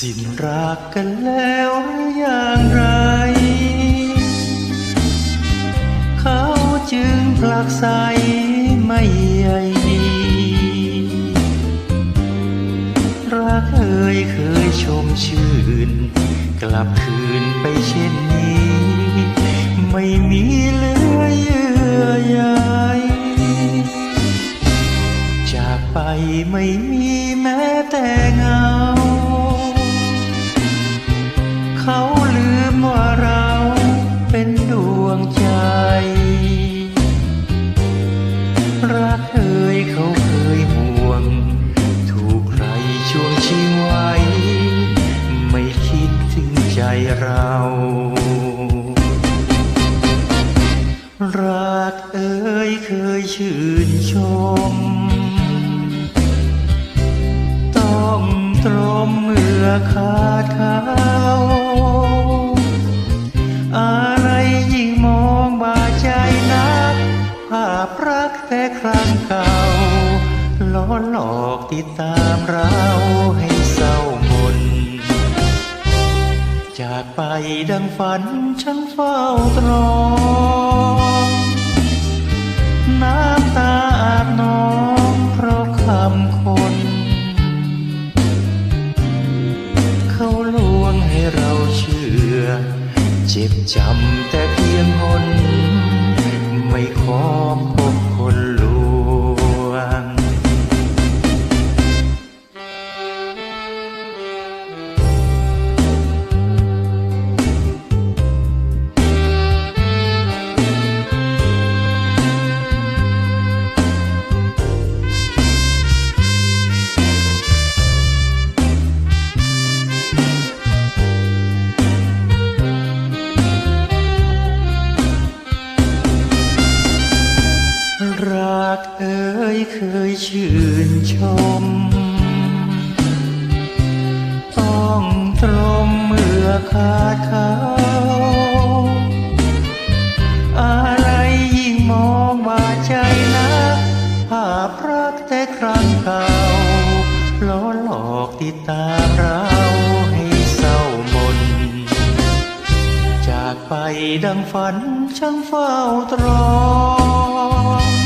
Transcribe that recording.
สิ้นรักกันแล้วออย่างไร เขาจึงผลักใสไม่ใยดี รักเอ่ยเคยชมชื่น กลับคืนไปเช่นนี้ ไม่มีเหลือเยื่อใยจากไปไม่มีแม้ เรา รักเอ่ยเคยชื่นชม ต้องตรมเมื่อขาดเขาอะไรยิ่งมองบาดใจนัก ภาพรักแต่ครั้งเก่าล้อหลอกติดตามเรา ไปดังฝันฉันเฝ้าตรอง น้ำตาอาบน้องเพราะคำคน เขาลวงให้เราเชื่อ เจ็บจำแต่เพียงหนไม่ขอพบคนล รักเอ่ยเคยชื่นชม ต้องตรมเมื่อขาดเขาอะไรยิ่งมองบาดใจนักภาพรักแต่ครั้งเก่าล้อหลอกติดตาเราให้เศร้ามน จากไปดังฝันช่างเฝ้าตรอง